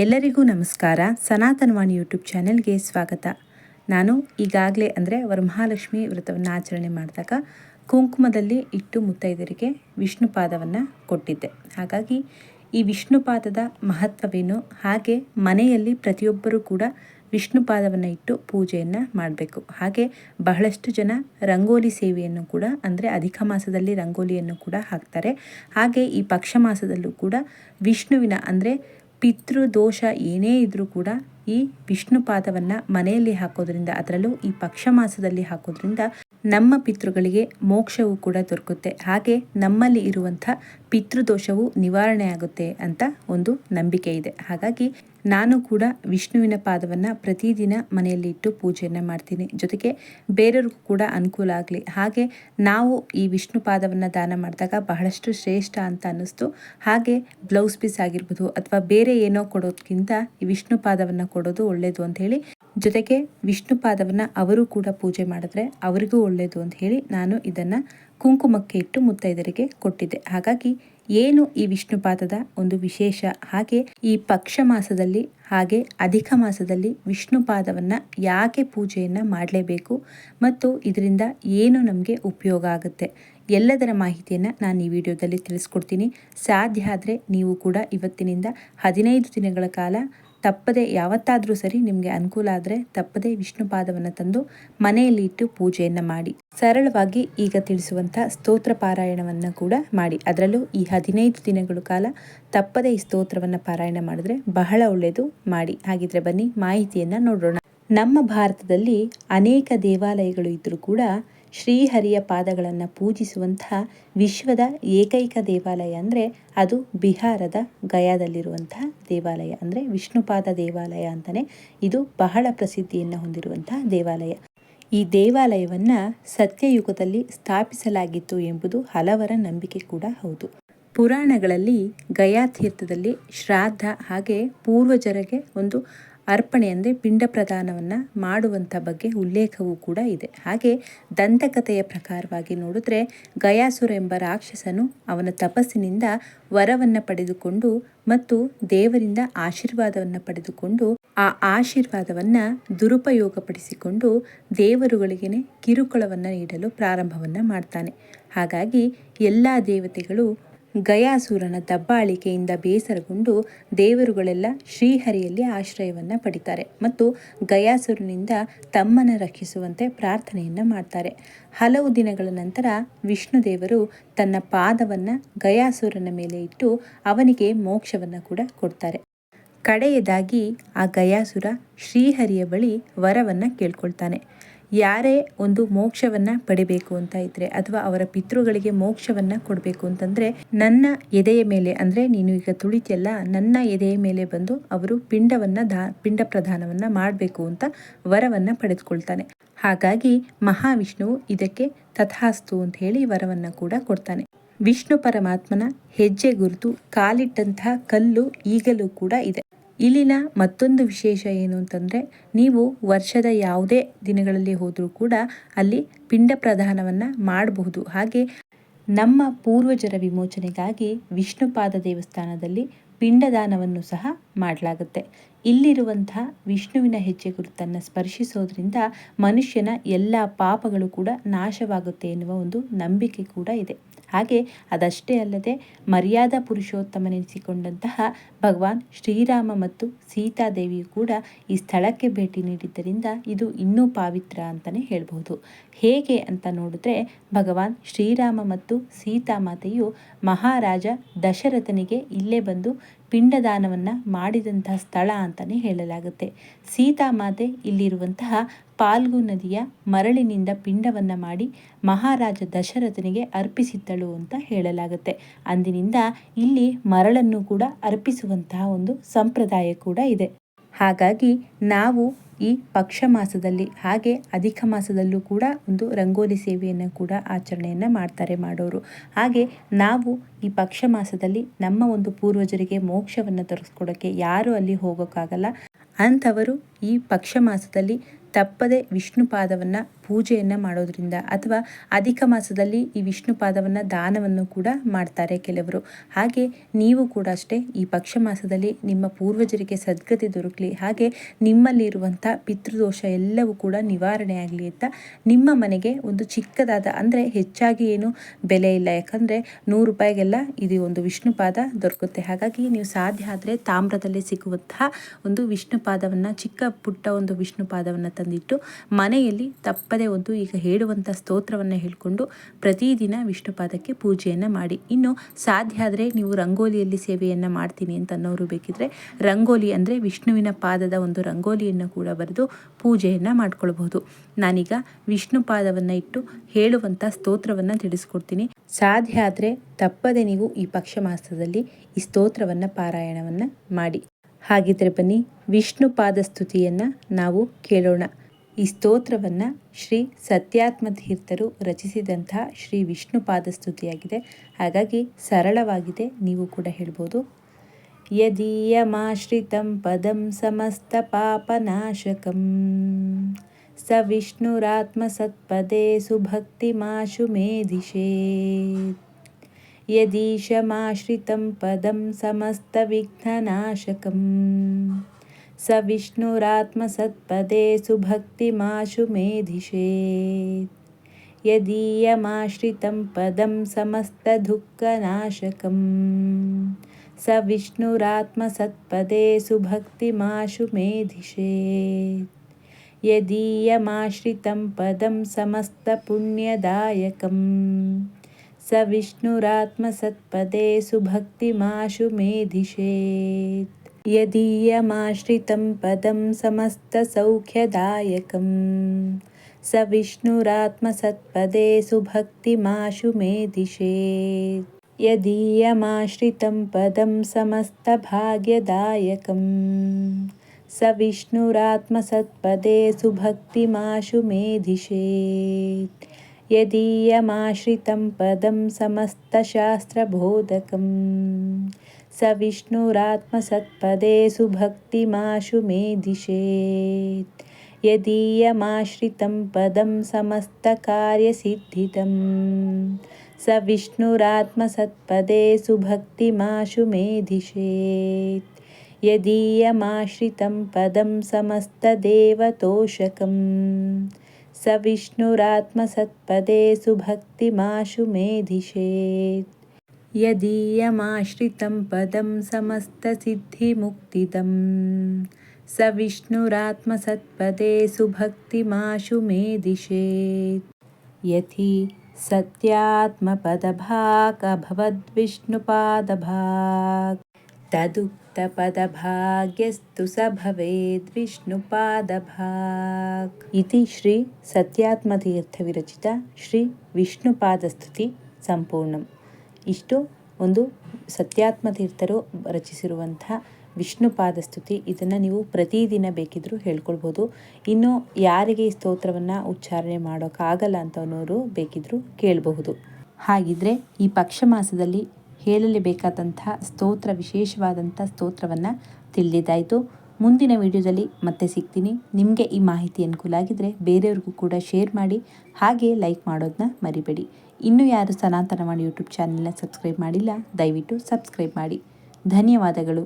ಎಲ್ಲರಿಗೂ ನಮಸ್ಕಾರ. ಸನಾತನವಾಣಿ ಯೂಟ್ಯೂಬ್ ಚಾನೆಲ್ಗೆ ಸ್ವಾಗತ. ನಾನು ಈಗಾಗಲೇ ಅಂದರೆ ವರಮಹಾಲಕ್ಷ್ಮಿ ವ್ರತವನ್ನು ಆಚರಣೆ ಮಾಡಿದಾಗ ಕುಂಕುಮದಲ್ಲಿ ಇಟ್ಟು ಮುತ್ತೈದರಿಗೆ ವಿಷ್ಣುಪಾದವನ್ನು ಕೊಟ್ಟಿದ್ದೆ. ಹಾಗಾಗಿ ಈ ವಿಷ್ಣುಪಾದದ ಮಹತ್ವವೇನು? ಹಾಗೆ ಮನೆಯಲ್ಲಿ ಪ್ರತಿಯೊಬ್ಬರೂ ಕೂಡ ವಿಷ್ಣುಪಾದವನ್ನು ಇಟ್ಟು ಪೂಜೆಯನ್ನು ಮಾಡಬೇಕು. ಹಾಗೆ ಬಹಳಷ್ಟು ಜನ ರಂಗೋಲಿ ಸೇವೆಯನ್ನು ಕೂಡ ಅಂದರೆ ಅಧಿಕ ಮಾಸದಲ್ಲಿ ರಂಗೋಲಿಯನ್ನು ಕೂಡ ಹಾಕ್ತಾರೆ. ಹಾಗೆ ಈ ಪಕ್ಷ ಮಾಸದಲ್ಲೂ ಕೂಡ ವಿಷ್ಣುವಿನ ಅಂದರೆ ಪಿತೃದೋಷ ಏನೇ ಇದ್ದರೂ ಕೂಡ ಈ ವಿಷ್ಣು ಪಾದವನ್ನು ಮನೆಯಲ್ಲಿ ಹಾಕೋದ್ರಿಂದ ಅದರಲ್ಲೂ ಈ ಪಕ್ಷ ಮಾಸದಲ್ಲಿ ಹಾಕೋದ್ರಿಂದ ನಮ್ಮ ಪಿತೃಗಳಿಗೆ ಮೋಕ್ಷವೂ ಕೂಡ ದೊರಕುತ್ತೆ. ಹಾಗೆ ನಮ್ಮಲ್ಲಿ ಇರುವಂಥ ಪಿತೃದೋಷವು ನಿವಾರಣೆ ಆಗುತ್ತೆ ಅಂತ ಒಂದು ನಂಬಿಕೆ ಇದೆ. ಹಾಗಾಗಿ ನಾನು ಕೂಡ ವಿಷ್ಣುವಿನ ಪಾದವನ್ನು ಪ್ರತಿದಿನ ಮನೆಯಲ್ಲಿ ಇಟ್ಟು ಪೂಜೆಯನ್ನು ಮಾಡ್ತೀನಿ. ಜೊತೆಗೆ ಬೇರೆಯವ್ರಿಗೂ ಕೂಡ ಅನುಕೂಲ ಆಗಲಿ. ಹಾಗೆ ನಾವು ಈ ವಿಷ್ಣು ಪಾದವನ್ನು ದಾನ ಮಾಡಿದಾಗ ಬಹಳಷ್ಟು ಶ್ರೇಷ್ಠ ಅಂತ ಅನ್ನಿಸ್ತು. ಹಾಗೆ ಬ್ಲೌಸ್ ಪೀಸ್ ಆಗಿರ್ಬೋದು ಅಥವಾ ಬೇರೆ ಏನೋ ಕೊಡೋದಕ್ಕಿಂತ ಈ ವಿಷ್ಣು ಪಾದವನ್ನು ಕೊಡೋದು ಒಳ್ಳೆಯದು ಅಂತ ಹೇಳಿ ಜೊತೆಗೆ ವಿಷ್ಣು ಪಾದವನ್ನು ಅವರು ಕೂಡ ಪೂಜೆ ಮಾಡಿದ್ರೆ ಅವರಿಗೂ ಒಳ್ಳೆಯದು ಅಂತ ಹೇಳಿ ನಾನು ಇದನ್ನು ಕುಂಕುಮಕ್ಕೆ ಇಟ್ಟು ಮುತ್ತೈದರಿಗೆ ಕೊಟ್ಟಿದ್ದೆ. ಹಾಗಾಗಿ ಏನು ಈ ವಿಷ್ಣು ಪಾದದ ಒಂದು ವಿಶೇಷ? ಹಾಗೆ ಈ ಪಕ್ಷ ಮಾಸದಲ್ಲಿ, ಹಾಗೆ ಅಧಿಕ ಮಾಸದಲ್ಲಿ ವಿಷ್ಣು ಪಾದವನ್ನು ಯಾಕೆ ಪೂಜೆಯನ್ನು ಮಾಡಲೇಬೇಕು ಮತ್ತು ಇದರಿಂದ ಏನು ನಮಗೆ ಉಪಯೋಗ ಆಗುತ್ತೆ? ಎಲ್ಲದರ ಮಾಹಿತಿಯನ್ನು ನಾನು ಈ ವಿಡಿಯೋದಲ್ಲಿ ತಿಳಿಸ್ಕೊಡ್ತೀನಿ. ಸಾಧ್ಯ ಆದರೆ ನೀವು ಕೂಡ ಇವತ್ತಿನಿಂದ ಹದಿನೈದು ದಿನಗಳ ಕಾಲ ತಪ್ಪದೆ ಯಾವತ್ತಾದರೂ ಸರಿ ನಿಮಗೆ ಅನುಕೂಲ ಆದರೆ ತಪ್ಪದೆ ವಿಷ್ಣು ಪಾದವನ್ನು ತಂದು ಮನೆಯಲ್ಲಿ ಇಟ್ಟು ಪೂಜೆಯನ್ನು ಮಾಡಿ. ಸರಳವಾಗಿ ಈಗ ತಿಳಿಸುವಂಥ ಸ್ತೋತ್ರ ಪಾರಾಯಣವನ್ನು ಕೂಡ ಮಾಡಿ. ಅದರಲ್ಲೂ ಈ ಹದಿನೈದು ದಿನಗಳ ಕಾಲ ತಪ್ಪದೆ ಈ ಸ್ತೋತ್ರವನ್ನು ಪಾರಾಯಣ ಮಾಡಿದ್ರೆ ಬಹಳ ಒಳ್ಳೆಯದು ಮಾಡಿ. ಹಾಗಿದ್ರೆ ಬನ್ನಿ, ಮಾಹಿತಿಯನ್ನು ನೋಡೋಣ ನಮ್ಮ ಭಾರತದಲ್ಲಿ ಅನೇಕ ದೇವಾಲಯಗಳು ಇದ್ದರೂ ಕೂಡ ಶ್ರೀಹರಿಯ ಪಾದಗಳನ್ನು ಪೂಜಿಸುವಂತಹ ವಿಶ್ವದ ಏಕೈಕ ದೇವಾಲಯ ಅಂದರೆ ಅದು ಬಿಹಾರದ ಗಯಾದಲ್ಲಿರುವಂತಹ ದೇವಾಲಯ ಅಂದರೆ ವಿಷ್ಣುಪಾದ ದೇವಾಲಯ ಅಂತಲೇ ಇದು ಬಹಳ ಪ್ರಸಿದ್ಧಿಯನ್ನು ಹೊಂದಿರುವಂತಹ ದೇವಾಲಯ. ಈ ದೇವಾಲಯವನ್ನು ಸತ್ಯಯುಗದಲ್ಲಿ ಸ್ಥಾಪಿಸಲಾಗಿತ್ತು ಎಂಬುದು ಹಲವರ ನಂಬಿಕೆ ಕೂಡ ಹೌದು. ಪುರಾಣಗಳಲ್ಲಿ ಗಯಾ ತೀರ್ಥದಲ್ಲಿ ಶ್ರಾದ್ದ ಹಾಗೆ ಪೂರ್ವಜರಿಗೆ ಒಂದು ಅರ್ಪಣೆ ಅಂದರೆ ಪಿಂಡ ಪ್ರದಾನವನ್ನು ಮಾಡುವಂಥ ಬಗ್ಗೆ ಉಲ್ಲೇಖವೂ ಕೂಡ ಇದೆ. ಹಾಗೆ ದಂತಕಥೆಯ ಪ್ರಕಾರವಾಗಿ ನೋಡಿದ್ರೆ ಗಯಾಸುರ ಎಂಬ ರಾಕ್ಷಸನು ಅವನ ತಪಸ್ಸಿನಿಂದ ವರವನ್ನು ಪಡೆದುಕೊಂಡು ಮತ್ತು ದೇವರಿಂದ ಆಶೀರ್ವಾದವನ್ನು ಪಡೆದುಕೊಂಡು ಆ ಆಶೀರ್ವಾದವನ್ನು ದುರುಪಯೋಗಪಡಿಸಿಕೊಂಡು ದೇವರುಗಳಿಗೇನೆ ಕಿರುಕುಳವನ್ನು ನೀಡಲು ಪ್ರಾರಂಭವನ್ನು ಮಾಡ್ತಾನೆ. ಹಾಗಾಗಿ ಎಲ್ಲ ದೇವತೆಗಳು ಗಯಾಸುರನ ದಬ್ಬಾಳಿಕೆಯಿಂದ ಬೇಸರಗೊಂಡು ದೇವರುಗಳೆಲ್ಲ ಶ್ರೀಹರಿಯಲ್ಲಿ ಆಶ್ರಯವನ್ನು ಪಡಿತಾರೆ ಮತ್ತು ಗಯಾಸುರನಿಂದ ತಮ್ಮನ್ನು ರಕ್ಷಿಸುವಂತೆ ಪ್ರಾರ್ಥನೆಯನ್ನು ಮಾಡ್ತಾರೆ. ಹಲವು ದಿನಗಳ ನಂತರ ವಿಷ್ಣು ದೇವರು ತನ್ನ ಪಾದವನ್ನು ಗಯಾಸುರನ ಮೇಲೆ ಇಟ್ಟು ಅವನಿಗೆ ಮೋಕ್ಷವನ್ನು ಕೂಡ ಕೊಡ್ತಾರೆ. ಕಡೆಯದಾಗಿ ಆ ಗಯಾಸುರ ಶ್ರೀಹರಿಯ ಬಳಿ ವರವನ್ನು ಕೇಳ್ಕೊಳ್ತಾನೆ. ಯಾರೇ ಒಂದು ಮೋಕ್ಷವನ್ನು ಪಡಿಬೇಕು ಅಂತ ಇದ್ರೆ ಅಥವಾ ಅವರ ಪಿತೃಗಳಿಗೆ ಮೋಕ್ಷವನ್ನು ಕೊಡಬೇಕು ಅಂತಂದರೆ ನನ್ನ ಎದೆಯ ಮೇಲೆ, ಅಂದರೆ ನೀನು ಈಗ ತುಳಿತಿಯಲ್ಲ, ನನ್ನ ಎದೆಯ ಮೇಲೆ ಬಂದು ಅವರು ಪಿಂಡವನ್ನು ದಾ ಪಿಂಡ ಪ್ರದಾನವನ್ನು ಮಾಡಬೇಕು ಅಂತ ವರವನ್ನು ಪಡೆದುಕೊಳ್ತಾನೆ. ಹಾಗಾಗಿ ಮಹಾವಿಷ್ಣುವು ಇದಕ್ಕೆ ತಥಾಸ್ತು ಅಂತ ಹೇಳಿ ವರವನ್ನು ಕೂಡ ಕೊಡ್ತಾನೆ. ವಿಷ್ಣು ಪರಮಾತ್ಮನ ಹೆಜ್ಜೆ ಗುರುತು ಕಾಲಿಟ್ಟಂತಹ ಕಲ್ಲು ಈಗಲೂ ಕೂಡ ಇದೆ. ಇಲ್ಲಿನ ಮತ್ತೊಂದು ವಿಶೇಷ ಏನು ಅಂತಂದರೆ, ನೀವು ವರ್ಷದ ಯಾವುದೇ ದಿನಗಳಲ್ಲಿ ಹೋದರೂ ಕೂಡ ಅಲ್ಲಿ ಪಿಂಡ ಪ್ರದಾನವನ್ನು ಮಾಡಬಹುದು. ಹಾಗೆ ನಮ್ಮ ಪೂರ್ವಜರ ವಿಮೋಚನೆಗಾಗಿ ವಿಷ್ಣುಪಾದ ದೇವಸ್ಥಾನದಲ್ಲಿ ಪಿಂಡದಾನವನ್ನು ಸಹ ಮಾಡಲಾಗುತ್ತೆ. ಇಲ್ಲಿರುವಂತಹ ವಿಷ್ಣುವಿನ ಹೆಜ್ಜೆ ಗುರುತನ್ನು ಸ್ಪರ್ಶಿಸೋದ್ರಿಂದ ಮನುಷ್ಯನ ಎಲ್ಲ ಪಾಪಗಳು ಕೂಡ ನಾಶವಾಗುತ್ತೆ ಎನ್ನುವ ಒಂದು ನಂಬಿಕೆ ಕೂಡ ಇದೆ. ಹಾಗೆ ಅದಷ್ಟೇ ಅಲ್ಲದೆ ಮರ್ಯಾದಾ ಪುರುಷೋತ್ತಮನೆನಿಸಿಕೊಂಡಂತಹ ಭಗವಾನ್ ಶ್ರೀರಾಮ ಮತ್ತು ಸೀತಾದೇವಿಯು ಕೂಡ ಈ ಸ್ಥಳಕ್ಕೆ ಭೇಟಿ ನೀಡಿದ್ದರಿಂದ ಇದು ಇನ್ನೂ ಪಾವಿತ್ರ ಅಂತಲೇ ಹೇಳಬಹುದು. ಹೇಗೆ ಅಂತ ನೋಡಿದ್ರೆ ಭಗವಾನ್ ಶ್ರೀರಾಮ ಮತ್ತು ಸೀತಾಮಾತೆಯು ಮಹಾರಾಜ ದಶರಥನಿಗೆ ಇಲ್ಲೇ ಬಂದು ಪಿಂಡದಾನವನ್ನು ಮಾಡಿದಂತಹ ಸ್ಥಳ ಅಂತಲೇ ಹೇಳಲಾಗುತ್ತೆ. ಸೀತಾಮಾತೆ ಇಲ್ಲಿರುವಂತಹ ಪಾಲ್ಗು ನದಿಯ ಮರಳಿನಿಂದ ಪಿಂಡವನ್ನು ಮಾಡಿ ಮಹಾರಾಜ ದಶರಥನಿಗೆ ಅರ್ಪಿಸಿದ್ದಳು ಅಂತ ಹೇಳಲಾಗುತ್ತೆ. ಅಂದಿನಿಂದ ಇಲ್ಲಿ ಮರಳನ್ನು ಕೂಡ ಅರ್ಪಿಸುವಂತಹ ಒಂದು ಸಂಪ್ರದಾಯ ಕೂಡ ಇದೆ. ಹಾಗಾಗಿ ನಾವು ಈ ಪಕ್ಷ ಮಾಸದಲ್ಲಿ ಹಾಗೆ ಅಧಿಕ ಮಾಸದಲ್ಲೂ ಕೂಡ ಒಂದು ರಂಗೋಲಿ ಸೇವೆಯನ್ನು ಕೂಡ ಆಚರಣೆಯನ್ನು ಮಾಡ್ತಾರೆ ಮಾಡೋರು. ಹಾಗೆ ನಾವು ಈ ಪಕ್ಷ ಮಾಸದಲ್ಲಿ ನಮ್ಮ ಒಂದು ಪೂರ್ವಜರಿಗೆ ಮೋಕ್ಷವನ್ನು ತರಿಸ್ಕೊಡೋಕ್ಕೆ ಯಾರು ಅಲ್ಲಿ ಹೋಗೋಕ್ಕಾಗಲ್ಲ. ಅಂಥವರು ಈ ಪಕ್ಷ ಮಾಸದಲ್ಲಿ ತಪ್ಪದೆ ವಿಷ್ಣು ಪಾದವನ್ನು ಪೂಜೆಯನ್ನು ಮಾಡೋದ್ರಿಂದ ಅಥವಾ ಅಧಿಕ ಮಾಸದಲ್ಲಿ ಈ ವಿಷ್ಣು ಪಾದವನ್ನು ದಾನವನ್ನು ಕೂಡ ಮಾಡ್ತಾರೆ ಕೆಲವರು. ಹಾಗೆ ನೀವು ಕೂಡ ಅಷ್ಟೇ ಈ ಪಕ್ಷ ಮಾಸದಲ್ಲಿ ನಿಮ್ಮ ಪೂರ್ವಜರಿಗೆ ಸದ್ಗತಿ ದೊರಕಲಿ, ಹಾಗೆ ನಿಮ್ಮಲ್ಲಿರುವಂಥ ಪಿತೃದೋಷ ಎಲ್ಲವೂ ಕೂಡ ನಿವಾರಣೆ ಆಗಲಿ ಅಂತ ನಿಮ್ಮ ಮನೆಗೆ ಒಂದು ಚಿಕ್ಕದಾದ, ಅಂದರೆ ಹೆಚ್ಚಾಗಿ ಏನು ಬೆಲೆ ಇಲ್ಲ. ಯಾಕಂದರೆ ನೂರು ರೂಪಾಯಿಗೆಲ್ಲ ಇದು ಒಂದು ವಿಷ್ಣು ಪಾದ ದೊರಕುತ್ತೆ. ಹಾಗಾಗಿ ನೀವು ಸಾಧ್ಯ ಆದರೆ ತಾಮ್ರದಲ್ಲಿ ಸಿಗುವಂತಹ ಒಂದು ವಿಷ್ಣು ಪಾದವನ್ನು, ಚಿಕ್ಕ ಪುಟ್ಟ ಒಂದು ವಿಷ್ಣು ಪಾದವನ್ನು ತಂದಿಟ್ಟು ಮನೆಯಲ್ಲಿ ತಪ್ಪದೆ ಒಂದು ಈಗ ಹೇಳುವಂಥ ಸ್ತೋತ್ರವನ್ನು ಹೇಳಿಕೊಂಡು ಪ್ರತಿದಿನ ವಿಷ್ಣುಪಾದಕ್ಕೆ ಪೂಜೆಯನ್ನು ಮಾಡಿ. ಇನ್ನು ಸಾಧ್ಯ ಆದರೆ ನೀವು ರಂಗೋಲಿಯಲ್ಲಿ ಸೇವೆಯನ್ನು ಮಾಡ್ತೀನಿ ಅಂತ ಅನ್ನೋರು ಬೇಕಿದ್ರೆ ರಂಗೋಲಿ ಅಂದರೆ ವಿಷ್ಣುವಿನ ಪಾದದ ಒಂದು ರಂಗೋಲಿಯನ್ನು ಕೂಡ ಬರೆದು ಪೂಜೆಯನ್ನು ಮಾಡ್ಕೊಳ್ಬಹುದು. ನಾನೀಗ ವಿಷ್ಣು ಪಾದವನ್ನು ಇಟ್ಟು ಹೇಳುವಂಥ ಸ್ತೋತ್ರವನ್ನು ತಿಳಿಸ್ಕೊಡ್ತೀನಿ. ಸಾಧ್ಯ ಆದರೆ ತಪ್ಪದೆ ನೀವು ಈ ಪಕ್ಷ ಮಾಸದಲ್ಲಿ ಈ ಸ್ತೋತ್ರವನ್ನು ಪಾರಾಯಣವನ್ನು ಮಾಡಿ. ಹಾಗಿದ್ರೆ ಬನ್ನಿ ವಿಷ್ಣು ಪಾದ ಸ್ತುತಿಯನ್ನು ನಾವು ಕೇಳೋಣ. ಈ ಸ್ತೋತ್ರವನ್ನು ಶ್ರೀ ಸತ್ಯಾತ್ಮತೀರ್ಥರು ರಚಿಸಿದಂತಹ ಶ್ರೀ ವಿಷ್ಣುಪಾದ ಸ್ತುತಿಯಾಗಿದೆ ಹಾಗಾಗಿ ಸರಳವಾಗಿದೆ, ನೀವು ಕೂಡ ಹೇಳ್ಬೋದು. ಯದೀಯಮಾಶ್ರಿತಂ ಪದಂ ಸಮಸ್ತ ಪಾಪನಾಶಕಂ. ಸ ವಿಷ್ಣುರಾತ್ಮಸತ್ಪದೇ ಸುಭಕ್ತಿ ಸುಭಕ್ತಿಮಾಶು ಮೇಧಿಷೇ. ಯದೀಶಮಾಶ್ರಿತಂ ಪದಂ ಸಮಸ್ತ ವಿಘ್ನನಾಶಕಂ. स विष्णुरात्मसत्पदे सुभक्तिमाशु मेधिषेत् यदीयमाश्रितं पदं समस्तदुःखनाशकं स विष्णुरात्मसत्पदे सुभक्तिमाशु मेधिषेत् यदीयमाश्रितं पदं समस्तपुण्यदायकम् स विष्णुरात्मसत्पदे सुभक्तिमाशु मेधिषेत् यदीयमाश्रितं पदं समस्तसौख्यदायकं स विष्णुरात्मसत्पदे सुभक्तिमाशु मेधिषेत् यदीयमाश्रितं पदं समस्तभाग्यदायकं स विष्णुरात्मसत्पदे सुभक्तिमाशु मेधिषेत् यदीयमाश्रितं पदं समस्तशास्त्रबोधकं स सुभक्तिमाशु मेधिषेत् यदीयमाश्रितं पदं समस्तकार्यसिद्धितं स विष्णुरात्मसत्पदे सुभक्तिमाशु मेधिषेत् यदीयमाश्रितं पदं समस्तदेवतोषकम् स विष्णुरात्मसत्पदे सुभक्तिमाशु मेधिषेत् यदीयमाश्रितं पदं समस्तसिद्धिमुक्तिदं स विष्णुरात्मसत्पदे सुभक्तिमाशु मे दिशेत् यथि सत्यात्मपदभाकभवद्विष्णुपादभाक् तदुक्तपदभाग्यस्तु स भवेद्विष्णुपादभाक् इति श्रीसत्यात्मतीर्थविरचिता श्रीविष्णुपादस्तुति सम्पूर्णम्। ಇಷ್ಟು ಒಂದು ಸತ್ಯಾತ್ಮತೀರ್ಥರು ರಚಿಸಿರುವಂಥ ವಿಷ್ಣುಪಾದ ಸ್ತುತಿ ಇದನ್ನು ನೀವು ಪ್ರತಿದಿನ ಬೇಕಿದ್ದರೂ ಹೇಳ್ಕೊಳ್ಬೋದು. ಇನ್ನು ಯಾರಿಗೆ ಈ ಸ್ತೋತ್ರವನ್ನು ಉಚ್ಚಾರಣೆ ಮಾಡೋಕ್ಕಾಗಲ್ಲ ಅಂತವನವರು ಬೇಕಿದ್ದರೂ ಕೇಳಬಹುದು. ಹಾಗಿದ್ರೆ ಈ ಪಕ್ಷ ಮಾಸದಲ್ಲಿ ಹೇಳಲೇಬೇಕಾದಂಥ ಸ್ತೋತ್ರ, ವಿಶೇಷವಾದಂಥ ಸ್ತೋತ್ರವನ್ನು ತಿಳಿದಾಯಿತು ಮುಂದಿನ ವಿಡಿಯೋದಲ್ಲಿ ಮತ್ತೆ ಸಿಗ್ತೀನಿ. ನಿಮಗೆ ಈ ಮಾಹಿತಿ ಅನುಕೂಲ ಆಗಿದ್ದರೆ ಬೇರೆಯವ್ರಿಗೂ ಕೂಡ ಶೇರ್ ಮಾಡಿ, ಹಾಗೆ ಲೈಕ್ ಮಾಡೋದನ್ನ ಮರಿಬೇಡಿ. ಇನ್ನೂ ಯಾರು ಸನಾತನ ಮಾಡಿ ಯೂಟ್ಯೂಬ್ ಚಾನಲ್ನ ಸಬ್ಸ್ಕ್ರೈಬ್ ಮಾಡಿಲ್ಲ ದಯವಿಟ್ಟು ಸಬ್ಸ್ಕ್ರೈಬ್ ಮಾಡಿ. ಧನ್ಯವಾದಗಳು.